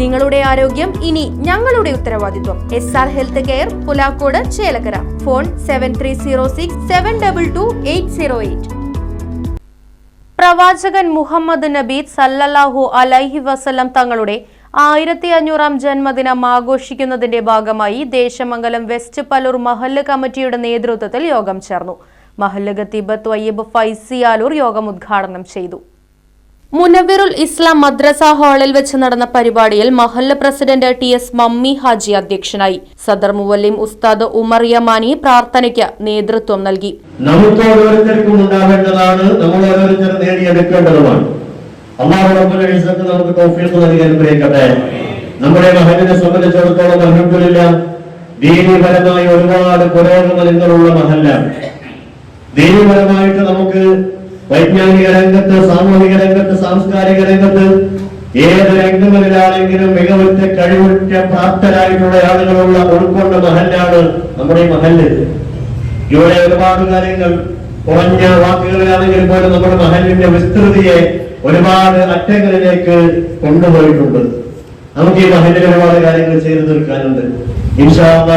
നിങ്ങളുടെ ആരോഗ്യം ഇനി ഞങ്ങളുടെ ഉത്തരവാദിത്വം. S R health care Pulakode Chelakkara. Phone seven three zero six seven double two eight zero eight പ്രവാചകൻ മുഹമ്മദ് നബി സല്ലല്ലാഹു അലൈഹി വസല്ലം തങ്ങളുടെ ആയിരത്തി അഞ്ഞൂറാം ജന്മദിനം ആഘോഷിക്കുന്നതിന്റെ ഭാഗമായി ദേശമംഗലം വെസ്റ്റ് പലൂർ മഹല്ല് കമ്മിറ്റിയുടെ നേതൃത്വത്തിൽ യോഗം ചേർന്നു. മഹല്ല് ഖത്തീബ് ത്വയ്യബ് ഫൈസിയാലൂർ യോഗം ഉദ്ഘാടനം ചെയ്തു. മുനവിറുൽ ഇസ്ലാം മദ്രസ ഹാളിൽ വെച്ച് നടന്ന പരിപാടിയിൽ മഹല്ല president T S Mammi Haji അധ്യക്ഷനായി. സദർ മുവല്ലിം ഉസ്താദ് ഉമർ യമാനി പ്രാർത്ഥനയ്ക്ക് നേതൃത്വം നൽകി. നമുക്ക് ഓരോരുത്തർക്കും ഉണ്ടാവേണ്ടതാണ് നമ്മൾ ഓരോരുത്തർ നേടിയെടുക്കേണ്ടതുമാണ് നമുക്ക് തൗഫീഖ് നൽകി അനുഗ്രഹിക്കട്ടെ നമ്മുടെ മഹലിനെ സംബന്ധിച്ചിടത്തോളം അൽഹംദുലില്ലാ ദീനീപരമായ ഒരുപാട് പുരോഗമനങ്ങളുള്ള മഹല്ല ദീനീപരമായിട്ട് നമുക്ക് വൈജ്ഞാനിക രംഗത്ത് സാമൂഹിക രംഗത്ത് സാംസ്കാരിക രംഗത്ത് ഏത് രംഗങ്ങളിലാണെങ്കിലും മികവുറ്റ കഴിവുറ്റ പ്രാപ്തരായിട്ടുള്ള ആളുകളുള്ള ഉൾക്കൊണ്ട മഹല്ലാണ് നമ്മുടെ ഈ മഹല്ല്. ഇവിടെ ഒരുപാട് കാര്യങ്ങൾ കുറഞ്ഞ വാക്കുകളിലാണെങ്കിൽ പോലും നമ്മുടെ മഹലിന്റെ വിസ്തൃതിയെ ഒരുപാട് അറ്റങ്ങളിലേക്ക് കൊണ്ടുപോയിട്ടുണ്ട്. നമുക്ക് ഈ മഹലിൽ ഒരുപാട് കാര്യങ്ങൾ ചെയ്തു തീർക്കാനുണ്ട്. ഇൻഷാല്ല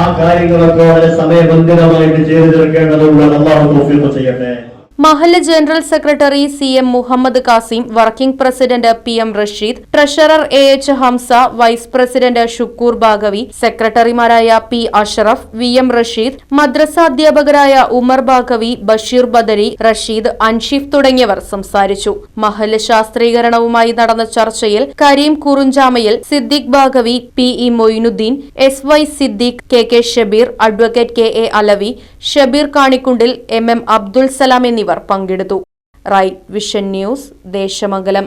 ആ കാര്യങ്ങളൊക്കെ വളരെ സമയബന്ധിതമായിട്ട് ചെയ്തു തീർക്കേണ്ടതുണ്ട്. അള്ളാഹു ചെയ്യട്ടെ. മഹല്ല് general secretary C M Muhammad Kasim working president P M Rasheed treasurer A H Hamza vice president Shukkoor Baqavi സെക്രട്ടറിമാരായ P Ashraf V M Rasheed മദ്രസ അധ്യാപകരായ ഉമർ ബാഗവി ബഷീർ ബദരി റഷീദ് അൻഷിഫ് തുടങ്ങിയവർ സംസാരിച്ചു. മഹല്ല് ശാസ്ത്രീകരണവുമായി നടന്ന ചർച്ചയിൽ Kareem Kurunjamayil Siddique Baqavi P E Moinuddin S Y Siddique K K Shabeer advocate K A Alavi Shabeer Kanikkundil M M Abdul Salam എന്നിവർ പങ്കെടുത്തു. Right vision news Desamangalam.